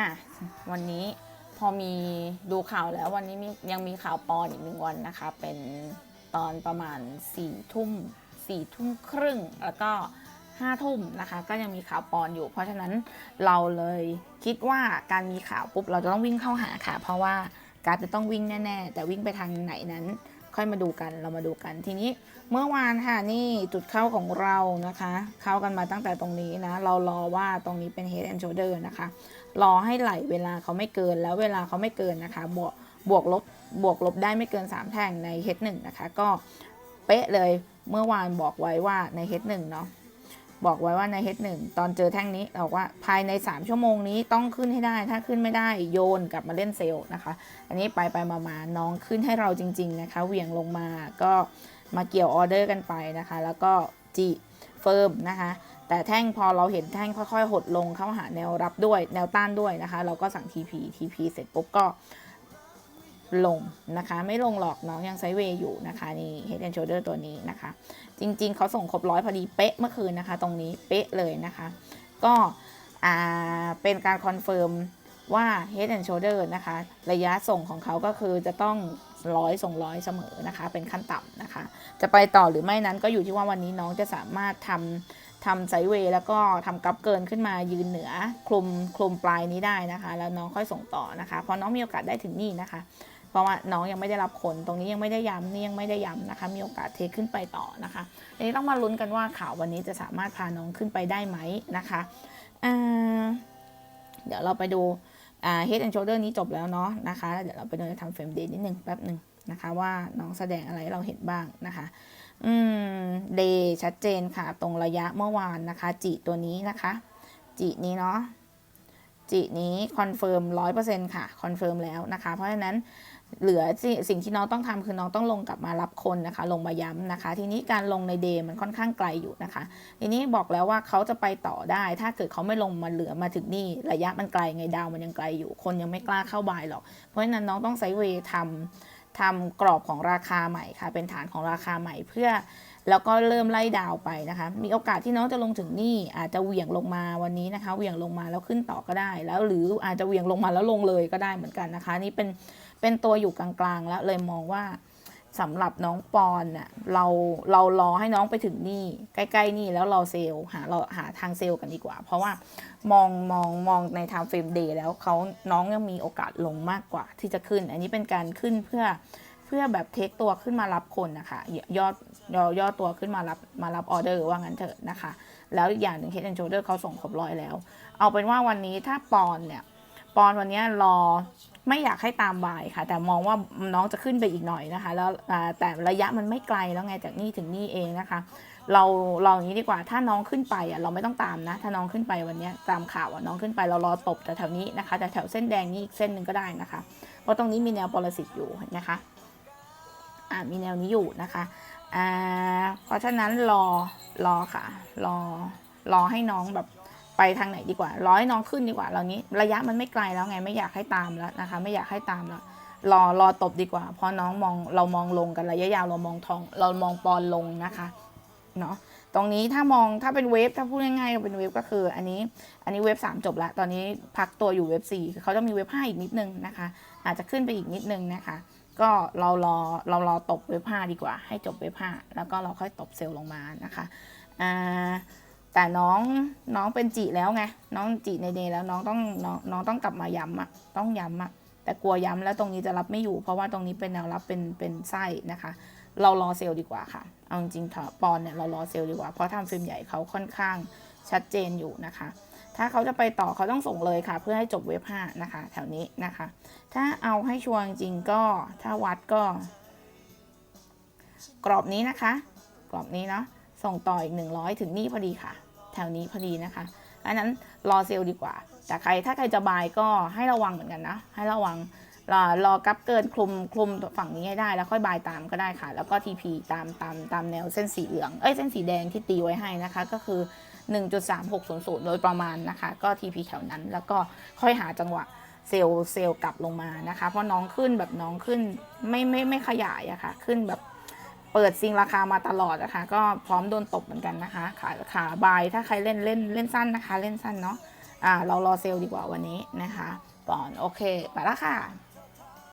อะวันนี้พอมีดูข่าวแล้ววันนี้มียังมีข่าวปอนอีกหนึ่งวันนะคะ เป็นตอนประมาณ4ี่ทุ่มสี่ทุ่มครึ่งแล้วก็ห้าทุ่มนะคะ ก็ยังมีข่าวปอนอยู่ เพราะฉะนั้นเราเลยคิดว่าการมีข่าวปุ๊บเราจะต้องวิ่งเข้าหาค่ะ เพราะว่าการจะต้องวิ่งแน่ ๆ แต่วิ่งไปทางไหนนั้น ค่อยมาดูกันเรามาดูกันทีนี้เมื่อวานค่ะนี่จุดเข้าของเรานะคะ เข้ากันมาตั้งแต่ตรงนี้นะ เรารอว่าตรงนี้เป็น head and shoulder นะคะ รอให้ไหลเวลาเขาไม่เกินแล้วเวลาเขาไม่เกินนะคะ บวกบวกลบบวกลบได้ไม่เกิน 3 แท่งใน head 1นะคะ ก็เป๊ะเลยเมื่อวานบอกไว้ว่าใน head 1เนาะ บอกไว้ว่าใน H1 ตอนเจอแท่งนี้บอกว่าภายใน 3 ชั่วโมงนี้ต้องขึ้นให้ได้ ถ้าขึ้นไม่ได้โยนกลับมาเล่นเซลล์นะคะ อันนี้ไปไปมามาน้องขึ้นให้เราจริง ๆ นะคะเหวี่ยงลงมาก็มาเกี่ยวออเดอร์กันไปนะคะ แล้วก็จีเฟิร์มนะคะ แต่แท่งพอเราเห็นแท่งค่อยๆ หดลงเข้าหาแนวรับด้วยแนวต้านด้วยนะคะ เราก็สั่ง TP TP เสร็จปุ๊บก็ ลงนะคะ ไม่ลงหรอกน้องยังไซเวย์อยู่นะคะ นี่ Head and Shoulder ตัวนี้นะคะ จริงๆ เขาส่งครบร้อยพอดีเป๊ะเมื่อคืนนะคะ ตรงนี้เป๊ะเลยนะคะ ก็อ่าเป็นการคอนเฟิร์มว่า Head and Shoulder นะคะ ระยะส่งของเขาก็คือจะต้องร้อยส่งร้อยเสมอนะคะ เป็นขั้นต่ำนะคะ จะไปต่อหรือไม่นั้นก็อยู่ที่ว่าวันนี้น้องจะสามารถทำทำไซเวย์แล้วก็ทำกับเกินขึ้นมายืนเหนือคลุมคลุมปลายนี้ได้นะคะ แล้วน้องค่อยส่งต่อนะคะ เพราะน้องมีโอกาสได้ถึงนี่นะคะ เพราะว่าน้องยังไม่ได้รับผลตรงนี้ยังไม่ได้ย้ำนี่ยังไม่ได้ย้ำนะคะ มีโอกาสเทขึ้นไปต่อนะคะอันนี้ต้องมาลุ้นกันว่าข่าววันนี้จะสามารถพาน้องขึ้นไปได้ไหมนะคะเดี๋ยวเราไปดูอ่า head and shoulder นี้จบแล้วเนาะนะคะเดี๋ยวเราไปดูในทำเฟรมเดย์นิดนึงแป๊บหนึ่งนะคะว่าน้องแสดงอะไรเราเห็นบ้างนะคะ อืมเดย์ชัดเจนค่ะ ตรงระยะเมื่อวานนะคะ จีตัวนี้นะคะ จีนี้เนาะ จีนี้คอนเฟิร์มร้อยเปอร์เซ็นค่ะคอนเฟิร์มแล้วนะคะ เพราะฉะนั้นเหลือสิ่งที่น้องต้องทำคือน้องต้องลงกลับมารับคนนะคะ ลงมาย้ำนะคะ ทีนี้การลงในเดย์มันค่อนข้างไกลอยู่นะคะ ทีนี้บอกแล้วว่าเขาจะไปต่อได้ ถ้าเกิดเขาไม่ลงมาเหลือมาถึงนี่ระยะมันไกลไงดาวมันยังไกลอยู่คนยังไม่กล้าเข้าบายหรอกเพราะฉะนั้นน้องต้องไซเวย์ทำ ทำกรอบของราคาใหม่ค่ะ เป็นฐานของราคาใหม่เพื่อ แล้วก็เริ่มไล่ดาวไปนะคะ มีโอกาสที่น้องจะลงถึงนี่อาจจะเหวี่ยงลงมาวันนี้นะคะเหวี่ยงลงมาแล้วขึ้นต่อก็ได้ แล้วหรืออาจจะเหวี่ยงลงมาแล้วลงเลยก็ได้เหมือนกันนะคะ นี่เป็นเป็นตัวอยู่กลางๆ แล้วเลยมองว่า สำหรับน้องปอนน่ะเราเรารอให้น้องไปถึงนี่ ใกล้ๆนี่แล้วเราเซลล์หาเราหาทางเซลล์กันดีกว่า เพราะว่ามองมองมองในทางเฟรมเดย์แล้วเขาน้องยังมีโอกาสลงมากกว่าที่จะขึ้น อันนี้เป็นการขึ้นเพื่อเพื่อแบบเทคตัวขึ้นมารับคนนะคะยอดยอดย่อตัวขึ้นมารับมารับออเดอร์ว่างั้นเถอะนะคะ แล้วอีกอย่างหนึ่ง Head and Shoulder เขาส่งครบร้อยแล้ว เอาเป็นว่าวันนี้ถ้าปอนเนี่ยปอนวันนี้รอ ไม่อยากให้ตามบายค่ะ แต่มองว่าน้องจะขึ้นไปอีกหน่อยนะคะ แล้วแต่ระยะมันไม่ไกลแล้วไงจากนี่ถึงนี่เองนะคะ เราเราอย่างนี้ดีกว่า ถ้าน้องขึ้นไปอะเราไม่ต้องตามนะ ถ้าน้องขึ้นไปวันนี้ตามข่าวอะน้องขึ้นไปเรารอตบแต่แถวนี้นะคะ แต่แถวเส้นแดงนี้อีกเส้นหนึ่งก็ได้นะคะ เพราะตรงนี้มีแนวปรสิตอยู่นะคะอ่ามีแนวนี้อยู่นะคะอ่าเพราะฉะนั้นรอรอค่ะ รอรอให้น้องแบบ ไปทางไหนดีกว่ารอให้น้องขึ้นดีกว่าเรานี้ ระยะมันไม่ไกลแล้วไงไม่อยากให้ตามแล้วนะคะ ไม่อยากให้ตามแล้วรอรอตบดีกว่า เพราะน้องมองเรามองลงกันระยะยาวเรามองทอง เรามองปอนลงนะคะเนาะตรงนี้ถ้ามองถ้าเป็นเวฟถ้าพูดง่ายๆเป็นเวฟก็คืออันนี้อันนี้เวฟสามจบล้วตอนนี้พักตัวอยู่เวฟสี่คือเขาจะมีเวฟห้าอีกนิดนึงนะคะ อาจจะขึ้นไปอีกนิดนึงนะคะ ก็เรารอเรารอตบเว็บห้าดีกว่า ให้จบเว็บห้าแล้วก็เราค่อยตบเซลล์ลงมานะคะอ่า แต่น้องน้องเป็นจีแล้วไงน้องจีในเดย์แล้วน้องต้องน้องน้องต้องกลับมาย้ำอะต้องย้ำอะแต่กลัวย้ำแล้วตรงนี้จะรับไม่อยู่ เพราะว่าตรงนี้เป็นแนวรับเป็นเป็นไส้นะคะ เรารอเซลล์ดีกว่าค่ะเอาจริงๆเถอะปอนเนี่ยเรารอเซลล์ดีกว่าเพราะทำฟิล์มใหญ่เขาค่อนข้างชัดเจนอยู่นะคะ ถ้าเขาจะไปต่อเขาต้องส่งเลยค่ะ เพื่อให้จบเว็บห้านะคะ แถวนี้นะคะ ถ้าเอาให้ชัวร์จริงๆก็ถ้าวัดก็ กรอบนี้นะคะ กรอบนี้เนาะ ส่งต่ออีก 100 ถึงนี่พอดีค่ะ แถวนี้พอดีนะคะอันนั้นรอเซลล์ดีกว่า แต่ใครถ้าใครจะบายก็ให้ระวังเหมือนกันนะ ให้ระวังรอรอกับเกินคลุมคลุมฝั่งนี้ให้ได้ แล้วค่อยบายตามก็ได้ค่ะ แล้วก็ TP ตามตามตามแนวเส้นสีเหลือง เอ้ยเส้นสีแดงที่ตีไว้ให้นะคะ ก็คือ 1.3600 โดยประมาณนะคะ ก็ TP แถวนั้น แล้วก็ค่อยหาจังหวะเซลล์เซลล์กลับลงมานะคะ เพราะน้องขึ้นแบบน้องขึ้นไม่ไม่ไม่ขยายอะค่ะ ขึ้นแบบ เปิดซิงราคามาตลอดนะคะก็พร้อมโดนตบเหมือนกันนะคะ ขาขาบายถ้าใครเล่นเล่นเล่นสั้นนะคะ เล่นสั้นเนาะอ่าเรารอเซลล์ดีกว่าวันนี้นะคะปอนโอเคไปละค่ะ